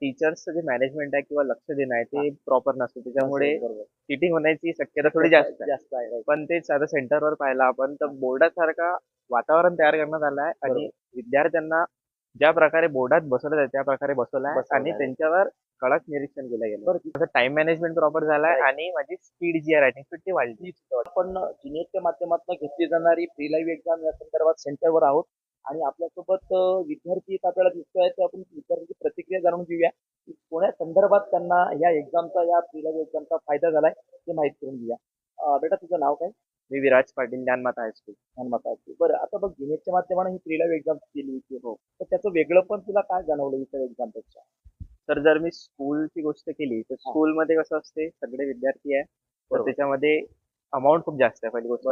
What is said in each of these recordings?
टीचर्सचं जे मॅनेजमेंट आहे किंवा लक्ष देणं आहे ते प्रॉपर नसतं. त्याच्यामुळे चिटिंग होण्याची शक्यता थोडी जास्त आहे. जास्त आहे. पण तेच आता सेंटरवर पाहिलं आपण तर बोर्डासारखा वातावरण तयार करण्यात आलं आहे आणि. विद्यार्थ्यांना ज्या प्रकारे बोर्डात बसवलं जातं त्या प्रकारे बसवलं आहे आणि. त्यांच्यावर कडक निरीक्षण केलं गेलं बरं माझं टाइम मॅनेजमेंट प्रॉपर झालाय. आणि माझी स्पीड जी आहे रायटिंग स्पीड ती वाढली. आपण जिनेटच्या माध्यमातून घेतली जाणारी प्री लाईव्ह एक्झाम या संदर्भात सेंटरवर आहोत. आणि आपल्यासोबत विद्यार्थी आपल्याला दिसतोय तर आपण विद्यार्थ्यांची प्रतिक्रिया जाणून घेऊया की कोण्या संदर्भात त्यांना या एक्झामचा या प्री लाईव्ह एक्झामचा फायदा झालाय ते माहीत करून घेऊया. बेटा तुझं नाव काय? मी विराज पाटील ज्ञानमाता हायस्कूल हनुमाता बरं आता बघ जिनेटच्या माध्यमाने ही प्री लाईव्ह एक्झाम केली होती. हो. तर त्याचं वेगळं पण तुला काय जाणवलं इतर एक्झामपेक्षा? तर जर मी स्कूलची गोष्ट केली तर स्कूलमध्ये कसं असते सगळे विद्यार्थी आहे. तर. त्याच्यामध्ये अमाऊंट खूप जास्त आहे पहिली गोष्ट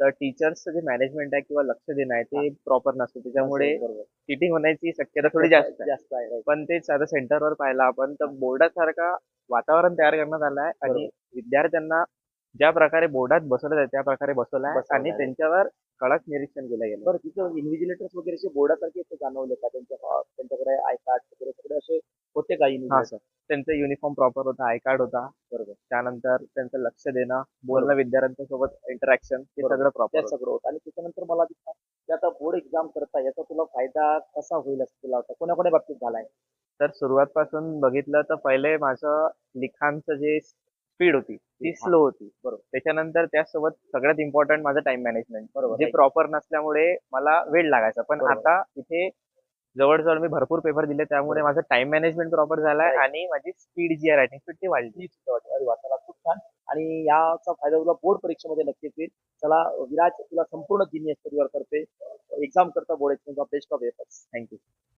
तर. टीचर्सचं जे मॅनेजमेंट आहे किंवा लक्ष देणं आहे ते प्रॉपर नसतं. त्याच्यामुळे चिटिंग होण्याची शक्यता थोडी जास्त आहे. जास्त आहे right. पण तेच आता सेंटरवर पाहिलं आपण तर बोर्डासारखा वातावरण तयार करण्यात आलं आहे आणि विद्यार्थ्यांना ज्या प्रकारे बोर्डात बसवलं जातं त्या प्रकारे बसवलं आहे आणि. त्यांच्यावर कडक निरीक्षण केलं गेलं बरं तिथं इन्व्हिजिलेटर्स वगैरे बोर्डासारखे जाणवले का? त्यांच्या त्यांच्याकडे आय कार्ड होते का हा? सर त्यांचं युनिफॉर्म प्रॉपर होता आय कार्ड होता बरोबर त्यानंतर त्यांचं लक्ष देणं बोलणं विद्यार्थ्यांच्या सोबत इंटरॅक्शन हे बरोबर. सगळं प्रॉपर सगळं होतं आणि त्याच्यानंतर मला की आता बोर्ड एक्झाम करता याचा तुला फायदा कसा होईल असं तुला वाटतं कोण्या कोण्या बाबतीत झालाय तर सुरुवातपासून बघितलं तर पहिले माझं लिखाणचं जे स्पीड होती ती हा. स्लो होती बरोबर. त्याच्यानंतर त्यासोबत सगळ्यात इम्पॉर्टंट माझं टाइम मॅनेजमेंट बरोबर जे. प्रॉपर नसल्यामुळे मला वेळ लागायचा पण बरोबर. आता इथे जवळजवळ मी भरपूर पेपर दिले त्यामुळे माझं टाइम मॅनेजमेंट प्रॉपर झालाय. आणि माझी स्पीड जी आहे रायटिंग स्पीड ती वाढली. अरे वा, चला खूप छान. आणि याचा फायदा तुला बोर्ड परीक्षेमध्ये नक्कीच येईल चला विराज तुला संपूर्ण जिनियस परिवार करते. एक्झाम करता board एक्झामचा best of efforts thank you